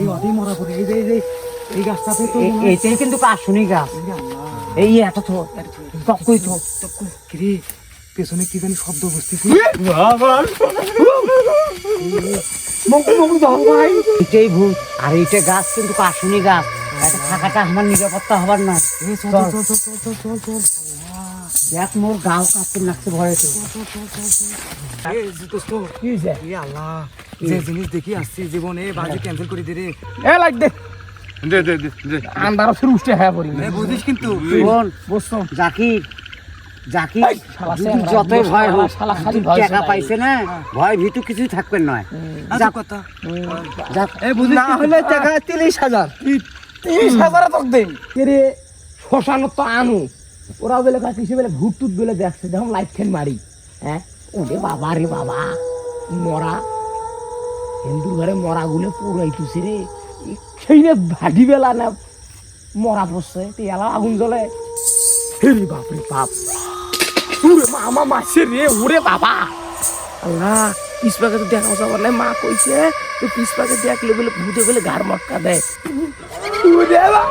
এই অধি মরা পড়ে এই যে এই যে এই গাছটাতে তো এইটাই কিন্তু কাশুনি গাছ। এই এত তো টকই তো। কিরে পেছনে কি জানি শব্দ বুঝতেছি এটাই ভূত আর এইটা গাছ কিন্তু কাশুনি গাছ। এটা থাকাটা আমার নিরাপত্তা হবার না দেখ মোর গাও লাগছে ভয়েতে। এ দোস্ত কি আল্লাহ। যে জিনিস দেখি আসছি জীবনে বাজি ক্যান্সেল করে দে রে এ লাগ দে। দে দে দে আন্দারও ফির উঠতে হ্যাঁ পড়ি এ বুঝিস কিন্তু। শোন বুঝছ জাকির জাকির এই শালা যদি ভয় হোক শালা খালি ভয় টাকা পাইছে না ভয় ভীতু থাকবে নয় কথা। যাক এ বুঝিস না হলে টাকা তিরিশ হাজার। তিরিশ হাজার তোক দে। রে শ্মশান তো আনু। ওরা বলে কাছে বলে ভূত টুত বলে দেখছে। যখন লাইট খেন মারি। হ্যাঁ? ওরে বাবা রে বাবা মরা। হিন্দুর ঘরে মরা গুলো পুরাইতেছে রে সেই রে ভাগি বেলা না মরা পড়ছে তিয়ালা আগুন জ্বলে। হেরি বাপ রে বাপ। ওরে মামা মাসে রে ওরে বাবা। আল্লাহ পিসপাকে তো দেখা যাবার মা কইছে তো পিসপাকে দেখলে বলে ভূতে বলে ঘাড় মটকা দেয় বাবা